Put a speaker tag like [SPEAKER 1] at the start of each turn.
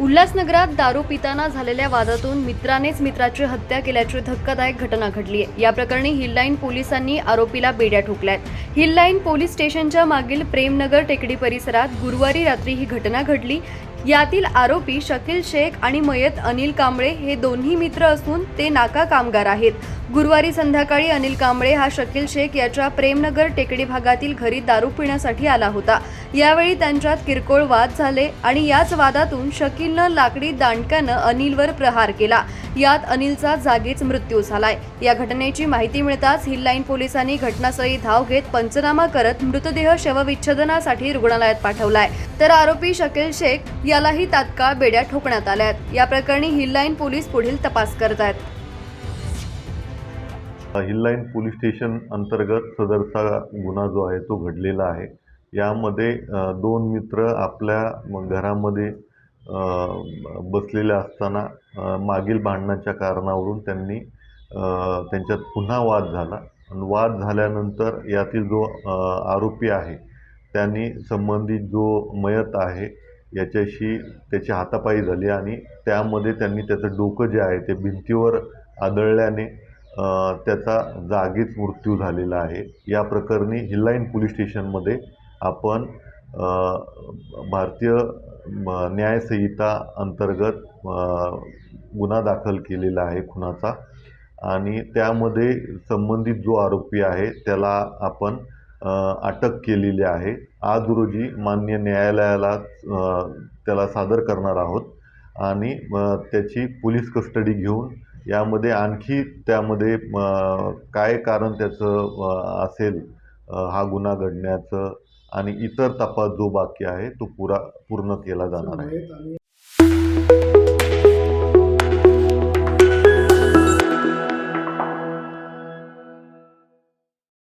[SPEAKER 1] उल्हासनगरात दारू पिताना झालेल्या वादातून मित्रानेच मित्राची हत्या केल्याची धक्कादायक घटना घडली आहे. या प्रकरणी हिललाईन पोलिसांनी आरोपीला बेड्या ठोकल्यात. हिललाईन पोलीस स्टेशनच्या मागील प्रेमनगर टेकडी परिसरात गुरुवारी रात्री ही घटना घडली. यातील आरोपी शकील शेख आणि मयत अनिल कांबळे हे दोन्ही मित्र असून ते नाका कामगार आहेत. गुरुवारी संध्याकाळी अनिल कांबळे हा शकील शेख याच्या प्रेमनगर टेकडी भागातील घरी दारू पिण्यासाठी आला होता. यावेळी त्यांच्यात किरकोळ वाद झाले आणि याच वादातून शकीलनं लाकडी दांडक्यानं अनिलवर प्रहार केला. यात अनिलचा जागीच मृत्यू झालाय. या घटनेची माहिती मिळताच हिल लाईन पोलिसांनी घटनास्थळी धाव घेत पंचनामा करत मृतदेह शवविच्छेदनासाठी रुग्णालयात पाठवलाय. तर आरोपी शकील शेख यालाही तात्काळ बेड्या ठोकण्यात आल्यात. या प्रकरणी हिल लाईन पोलीस पुढील तपास करत आहेत
[SPEAKER 2] हिललाईन पोलीस स्टेशन अंतर्गत सदरचा गुन्हा जो आहे तो घडलेला आहे. यामध्ये दोन मित्र आपल्या घरामध्ये बसलेल्या असताना मागील भांडणाच्या कारणावरून त्यांनी त्यांच्यात पुन्हा वाद झाला. आणि वाद झाल्यानंतर यातील जो आरोपी आहे त्यांनी संबंधित जो मयत आहे याच्याशी त्याची हातापायी झाली आणि त्यामध्ये त्यांनी त्याचं डोकं जे आहे ते भिंतीवर आदळल्याने त्याचा जागीच मृत्यू झालेला आहे. या प्रकरणी हिलाईन पोलीस स्टेशनमध्ये आपण भारतीय न्यायसंहिता अंतर्गत गुन्हा दाखल केलेला आहे खुनाचा. आणि त्यामध्ये संबंधित जो आरोपी आहे त्याला आपण अटक केलेली आहे. आज रोजी मान्य न्यायालयाला त्याला सादर करणार आहोत. आणि त्याची पोलीस कस्टडी घेऊन यामध्ये आणखी त्यामध्ये काय कारण त्याचं असेल हा गुन्हा घडण्याचं आणि इतर तपास जो बाकी आहे तो पुरा पूर्ण केला जाणार आहे.